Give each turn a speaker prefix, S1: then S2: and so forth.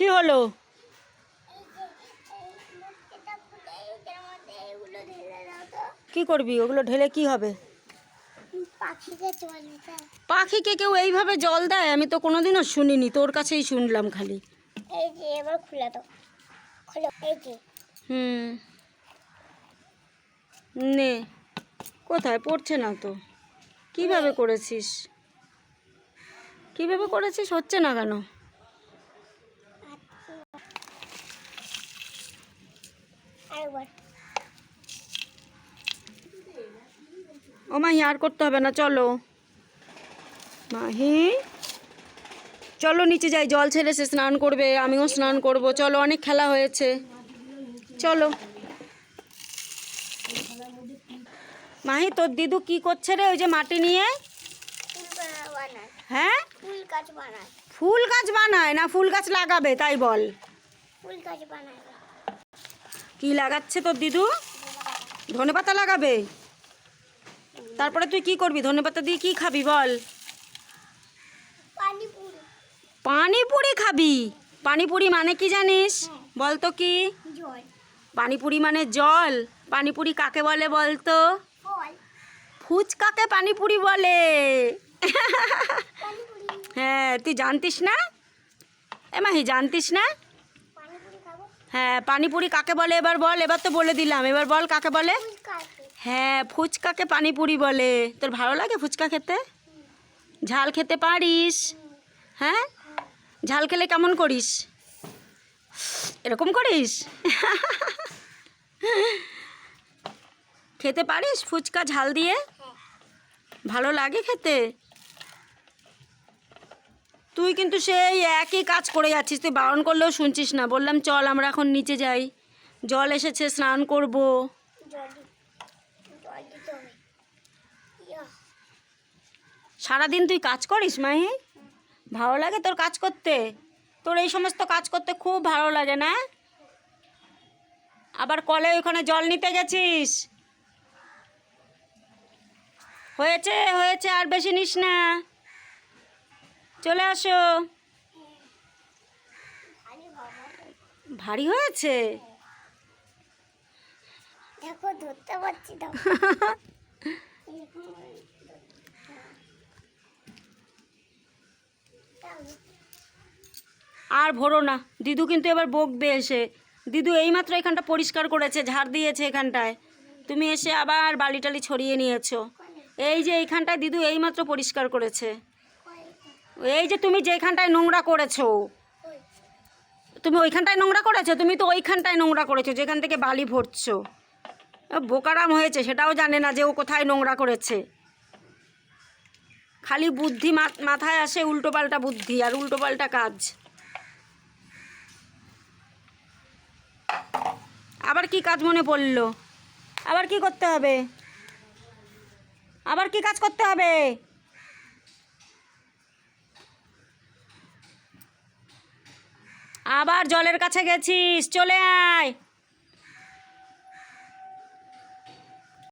S1: কি হলো? কি করবি? ওগুলো ঢেলে কি হবে?
S2: পাখিকে
S1: কেউ এইভাবে জল দেয়? আমি তো কোনোদিনও শুনিনি। তোর কাছেই শুনলাম খালি।
S2: এই এবার
S1: হুম। নে। কোথায়? পড়ছে না তো। কীভাবে করেছিস? কীভাবে করেছিস? হচ্ছে না কেন? ও মাহি আর করতে হবে না চলো। মাহি চলো নিচে যাই জল ছেড়ে সে স্নান করবে আমিও স্নান করব। চলো অনেক খেলা হয়েছে। চলো। মাহি তোর দিদু কি করছে রে ওই যে মাটি নিয়ে? হ্যাঁ?
S2: ফুল গাছ বানায়
S1: না ফুল গাছ লাগাবে তাই বল।
S2: ফুল গাছ বানায়।
S1: কি লাগাচ্ছে তোর দিদু? ধনে পাতা লাগাবে? তারপরে তুই কি করবি? ধনে পাতা দিয়ে কি খাবি বল?
S2: পানি পুরি
S1: পানিপুরি খাবি? পানিপুরি মানে কি জানিস? বল তো কি পানিপুরি মানে জল। পানিপুরি কাকে বলে বল তো ফুচকাকে পানিপুরি বলে। হ্যাঁ তুই জানতিস না? এ মাহি জানতিস না? হ্যাঁ পানিপুরি কাকে বলে? এবার বল, এবার তো বলে দিলাম। এবার বল, কাকে বলে? হ্যাঁ ফুচকাকে পানিপুরি বলে। তোর ভালো লাগে ফুচকা খেতে? ঝাল খেতে পারিস? হ্যাঁ? ঝাল খেলে কেমন করিস? এরকম করিস? খেতে পারিস ফুচকা ঝাল দিয়ে? ভালো লাগে খেতে? তুই কিন্তু সেই একই কাজ করে যাচ্ছিস, তুই বারণ করলেও শুনছিস না। বললাম, চল আমরা এখন নিচে যাই। জল এসেছে, স্নান করব। সারাদিন তুই কাজ করিস, মাহি? ভালো লাগে তোর কাজ করতে? তোর এই সমস্ত কাজ করতে খুব ভালো লাগে, না? আবার কলে ওইখানে জল নিতে গেছিস? হয়েছে হয়েছে, আর বেশি নিস না। চলে আসো। ভারী হয়েছে?
S2: দেখো ধরতে পারছি
S1: আর ভরো না। দিদু কিন্তু এবার বকবে এসে। দিদু এইমাত্র এখানটা পরিষ্কার করেছে ঝাড় দিয়েছে এখানটায়। তুমি এসে আবার বালি টালি ছড়িয়ে নিয়েছো। এই যে এইখানটায় দিদু এইমাত্র পরিষ্কার করেছে। এই যে তুমি যেখানটায় নোংরা করেছ, তুমি ওইখানটায় নোংরা করেছ? তুমি তো ওইখানটায় নোংরা করেছ, যেখান থেকে বালি ভরছো। বোকারাম হয়েছে, সেটাও জানে না যে ও কোথায় নোংরা করেছে। খালি বুদ্ধি মাথায় আসে উল্টোপাল্টা বুদ্ধি, আর উল্টোপাল্টা কাজ। আবার কি কাজ মনে পড়ল? আবার কি করতে হবে? আবার কি কাজ করতে হবে? আবার জলের কাছে গেছিস চলে আয়।